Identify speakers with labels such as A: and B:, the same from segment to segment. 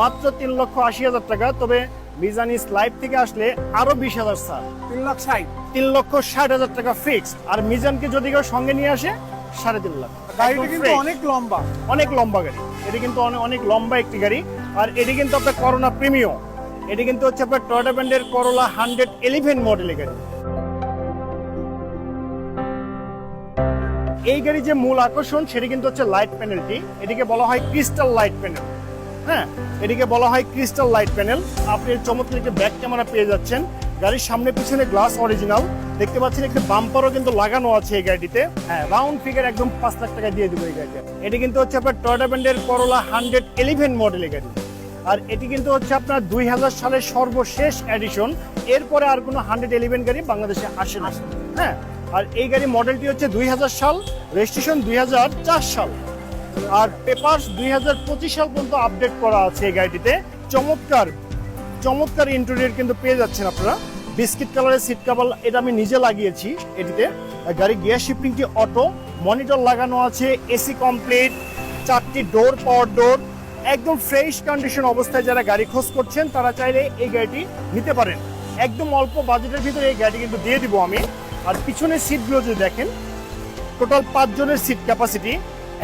A: মাত্র তিন লক্ষ আশি হাজার টাকা তবে মিজানি লাইভ থেকে আসলে আরও বিশ হাজার স্যার।
B: তিন লাখ ষাট।
A: তিন লক্ষ ষাট হাজার টাকা ফিক্সড আর মিজানকে যদি কেউ সঙ্গে নিয়ে আসে সাড়ে তিন লাখ।
B: গাড়িটা কিন্তু অনেক লম্বা।
A: অনেক লম্বা গাড়ি। এটি কিন্তু অনেক অনেক লম্বা একটি গাড়ি। আর এটি কিন্তু আপনার করোনা প্রিমিও এটি কিন্তু হচ্ছে আপনার টয়োটা ব্র্যান্ডের করোলা হান্ড্রেড ইলেভেন মডেলের গাড়ি। এই গাড়ি যে মূল আকর্ষণ সেটি কিন্তু হচ্ছে লাইট প্যানেলটি এটিকে বলা হয় ক্রিস্টাল লাইট প্যানেল হ্যাঁ এটিকে বলা হয় ক্রিস্টাল লাইট প্যানেল আপনি এর চমৎকার একটি ব্যাক ক্যামেরা পেয়ে যাচ্ছেন। গাড়ির সামনে পিছনে গ্লাস অরিজিনাল দেখতে পাচ্ছেন একটি বাম্পারও কিন্তু লাগানো আছে এই গাড়িতে হ্যাঁ রাউন্ড ফিগার একদম পাঁচ লাখ টাকা দিয়ে দেবো এই গাড়িটা এটি কিন্তু হচ্ছে আপনার টয়োটা ব্র্যান্ডের করোলা হান্ড্রেড ইলেভেন মডেলের গাড়ি। আর এটি কিন্তু হচ্ছে আপনার দুই হাজার সালের সর্বশেষ এডিশন এরপরে আর কোনো হান্ড্রেড ইলেভেন গাড়ি বাংলাদেশে আসে না। হ্যাঁ আর এই গাড়ি মডেলটি হচ্ছে দুই হাজার সাল রেজিস্ট্রেশন দুই হাজার চার সাল। আর পেপারস দুই হাজার পঁচিশ সাল পর্যন্ত আপডেট করা আছে এই গাড়িটিতে। চমৎকার চমৎকার ইন্টেরিয়র কিন্তু পেয়ে যাচ্ছেন আপনারা। বিস্কিট কালারের সিট কাভার এটা আমি নিজে লাগিয়েছি এটিতে। গাড়ি গিয়ার শিফটিংটি অটো মনিটর লাগানো আছে এসি কমপ্লিট চারটি ডোর পাওয়ার ডোর একদম ফ্রেশ কন্ডিশন অবস্থায় যারা গাড়ি খোঁজ করছেন, তারা চাইলে এই গাড়িটি নিতে পারেন। একদম অল্প বাজেটের ভিতরে এই গাড়ি কিন্তু দিয়ে দিব আমি। আর পিছনের সিটগুলো যদি দেখেন টোটাল পাঁচজনের সিট ক্যাপাসিটি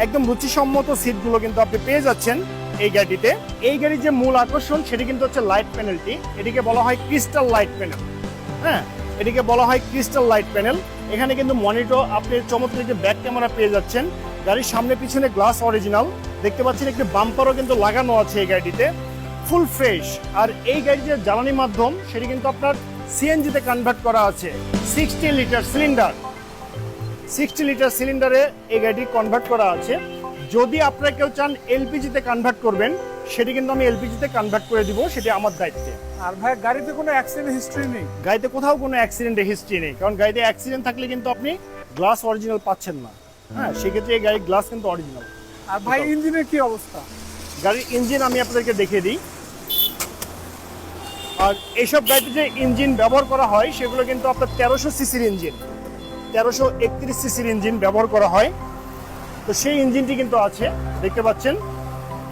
A: একদম রুচিসম্মত সিটগুলো কিন্তু আপনি পেয়ে যাচ্ছেন এই গাড়িতে। এই গাড়ির যে মূল আকর্ষণ, সেটি কিন্তু হচ্ছে লাইট প্যানেলটি এটিকে বলা হয় ক্রিস্টাল লাইট প্যানেল হ্যাঁ এটিকে বলা হয় ক্রিস্টাল লাইট প্যানেল এখানে কিন্তু মনিটর আপনি চমৎকার যে ব্যাক ক্যামেরা পেয়ে যাচ্ছেন। গাড়ির সামনে পিছনে গ্লাস অরিজিনাল দেখতে পাচ্ছেন একটি বাম্পারও কিন্তু লাগানো আছে এই গাড়িটিতে। ফুল ফ্রেশ আর এই গাড়ির যে জ্বালানি মাধ্যম, সেটি কিন্তু আপনার সিএনজিতে কনভার্ট করা আছে। Sixty litre cylinder sixty litre সিলিন্ডারে এই গাড়িটি কনভার্ট করা আছে। যদি আপনারা কেউ চান এলপিজিতে কনভার্ট করবেন সেটি কিন্তু আমি এলপিজিতে কনভার্ট করে দিব সেটি আমার দায়িত্বে।
B: আর ভাই গাড়িতে কোনো অ্যাক্সিডেন্ট হিস্ট্রি নেই।
A: গাড়িতে কোথাও কোনো অ্যাক্সিডেন্টের হিস্ট্রি নেই কারণ গাড়িতে অ্যাক্সিডেন্ট থাকলে কিন্তু আপনি গ্লাস অরিজিনাল পাচ্ছেন না। হ্যাঁ সেক্ষেত্রে এই গাড়ির গ্লাস কিন্তু অরিজিনাল
B: আর ভাই ইঞ্জিনের কি অবস্থা?
A: গাড়ির ইঞ্জিন আমি আপনাদেরকে দেখিয়ে দিই। আর এইসব গাড়িতে যে ইঞ্জিন ব্যবহার করা হয় সেগুলো কিন্তু আপনার তেরোশো সিসির ইঞ্জিন। তেরোশো একত্রিশ সিসির ইঞ্জিন ব্যবহার করা হয়। তো সেই ইঞ্জিনটি কিন্তু আছে দেখতে পাচ্ছেন।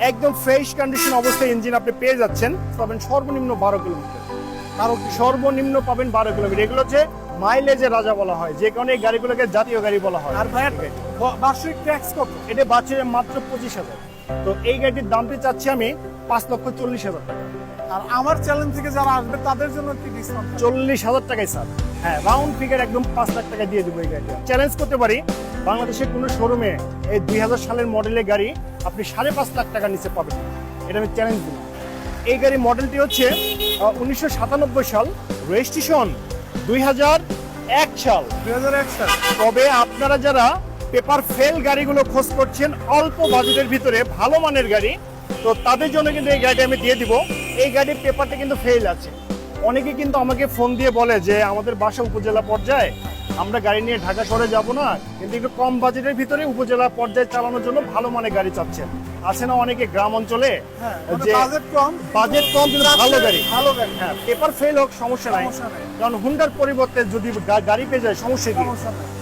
A: একদম ফ্রেশ কন্ডিশন অবস্থায় ইঞ্জিন আপনি পেয়ে যাচ্ছেন পাবেন সর্বনিম্ন বারো কিলোমিটার। কারও সর্বনিম্ন পাবেন বারো কিলোমিটার। এগুলো হচ্ছে মাইলেজের রাজা বলা হয় যে কারণে এই গাড়িগুলোকে জাতীয় গাড়ি বলা হয়।
B: আর ভাইয়ের বার্ষিক ট্যাক্স কত?
A: এটা বাচ্চাদের মাত্র পঁচিশ হাজার। তো এই গাড়িটির দামটি চাচ্ছি আমি পাঁচ লক্ষ চল্লিশ হাজার টাকা।
B: আর আমার চ্যালেঞ্জ থেকে যারা আসবে তাদের জন্য কি ডিসকাউন্ট
A: চল্লিশ হাজার টাকায় স্যার। হ্যাঁ রাউন্ড ফিগার একদম পাঁচ লাখ টাকা দিয়ে দেবো এই গাড়িটা। চ্যালেঞ্জ করতে পারি বাংলাদেশের কোনো শোরুমে এই দুই হাজার সালের মডেলের গাড়ি আপনি সাড়ে পাঁচ লাখ টাকা নিচে পাবেন। এটা আমি চ্যালেঞ্জ দিলাম। এই গাড়ি মডেলটি হচ্ছে উনিশশো সাতানব্বই সাল রেজিস্ট্রেশন দুই হাজার এক সাল।
B: দুই হাজার এক সাল।
A: তবে আপনারা যারা পেপার ফেল গাড়িগুলো খোঁজ করছেন অল্প বাজেটের ভিতরে ভালো মানের গাড়ি তো তাদের জন্য কিন্তু এই গাড়িটা আমি দিয়ে দিব। এই গাড়ির পেপারটা কিন্তু ফেল আছে। অনেকে কিন্তু আমাকে ফোন দিয়ে বলে যে আমাদের বাসা উপজেলা পর্যায়ে আমরা গাড়ি নিয়ে ঢাকা শহরে যাব না কিন্তু একটু কম বাজেটের ভিতরে উপজেলা পর্যায়ে চালানোর জন্য ভালো মানের গাড়ি চাচ্ছেন। আছে না অনেকে গ্রাম অঞ্চলে
B: হ্যাঁ
A: যে
B: বাজেট কম
A: বাজেট কম কিন্তু ভালো গাড়ি।
B: ভালো গাড়ি।
A: হ্যাঁ পেপার ফেল হোক সমস্যা নাই। কারণ হুন্ডার পরিবর্তে যদি গাড়ি পেয়ে যায় সমস্যা কি?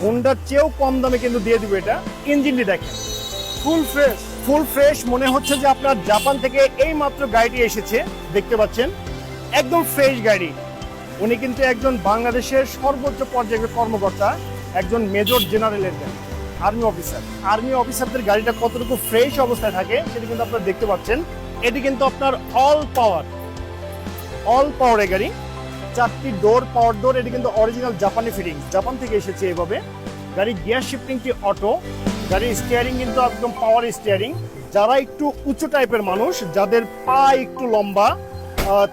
A: হুন্ডার চেয়েও কম দামে কিন্তু দিয়ে দিবে এটা। ইঞ্জিনটি দেখেন।
B: ফুল ফ্রেশ
A: ফুল ফ্রেশ মনে হচ্ছে যে আপনার জাপান থেকে এই মাত্র গাড়িটি এসেছে। দেখতে পাচ্ছেন, একদম ফ্রেশ গাড়ি। উনি কিন্তু একজন বাংলাদেশের সর্বোচ্চ পর্যায়ের কর্মকর্তা, একজন মেজর জেনারেলের গাড়ি, আর্মি অফিসার। আর্মি অফিসারদের গাড়িটা কতটুকু ফ্রেশ অবস্থায় থাকে সেটা কিন্তু আপনারা দেখতে পাচ্ছেন। এটি কিন্তু আপনার অল পাওয়ার অল পাওয়ারের গাড়ি। চারটি ডোর পাওয়ার ডোর এটি কিন্তু অরিজিনাল জাপানি ফিটিংস জাপান থেকে এসেছে এভাবে। গাড়ির গিয়ার শিফটিংটি অটো গাড়ির স্টিয়ারিং কিন্তু একদম পাওয়ার স্টিয়ারিং যারা একটু উঁচু টাইপের মানুষ যাদের পা একটু লম্বা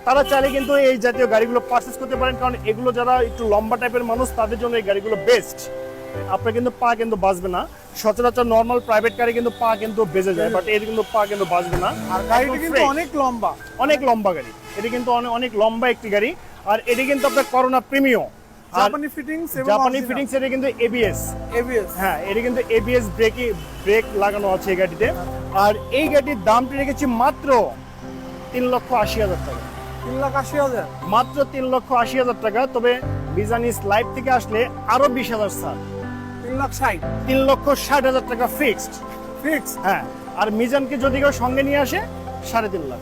A: তারা চাইলে কিন্তু এই জাতীয় গাড়িগুলো পারচেস করতে পারেন। কারণ এগুলো যারা একটু লম্বা টাইপের মানুষ তাদের জন্য এই গাড়িগুলো বেস্ট আপনার কিন্তু পা কিন্তু বাঁচবে না। সচরাচর নর্মাল প্রাইভেট গাড়ি কিন্তু পা কিন্তু বেজে যায় বাট এর কিন্তু পা কিন্তু বাঁচবে না।
B: আর গাড়িটা কিন্তু অনেক লম্বা।
A: অনেক লম্বা গাড়ি। এটি কিন্তু অনেক অনেক লম্বা একটি গাড়ি। আর এটি কিন্তু আপনার করোনা প্রিমিও আর
B: জাপানি ফিটিংস
A: জাপানি ফিটিংস এটি কিন্তু এবিএস
B: এবিএস
A: হ্যাঁ এটি কিন্তু এবিএস ব্রেকই ব্রেক লাগানো আছে এই গাড়িতে। আর এই গাড়ির দামটি রেখেছি মাত্র তিন লক্ষ আশি হাজার টাকা।
B: তিন লাখ আশি হাজার?
A: মাত্র তিন লক্ষ আশি হাজার টাকা তবে বিজানিস লাইভ থেকে আসলে আরও বিশ হাজার স্যার।
B: তিন লাখ ষাট?
A: তিন লক্ষ ষাট হাজার টাকা ফিক্সড
B: ফিক্স
A: হ্যাঁ আর মিজানকে যদি কেউ সঙ্গে নিয়ে আসে সাড়ে তিন লাখ।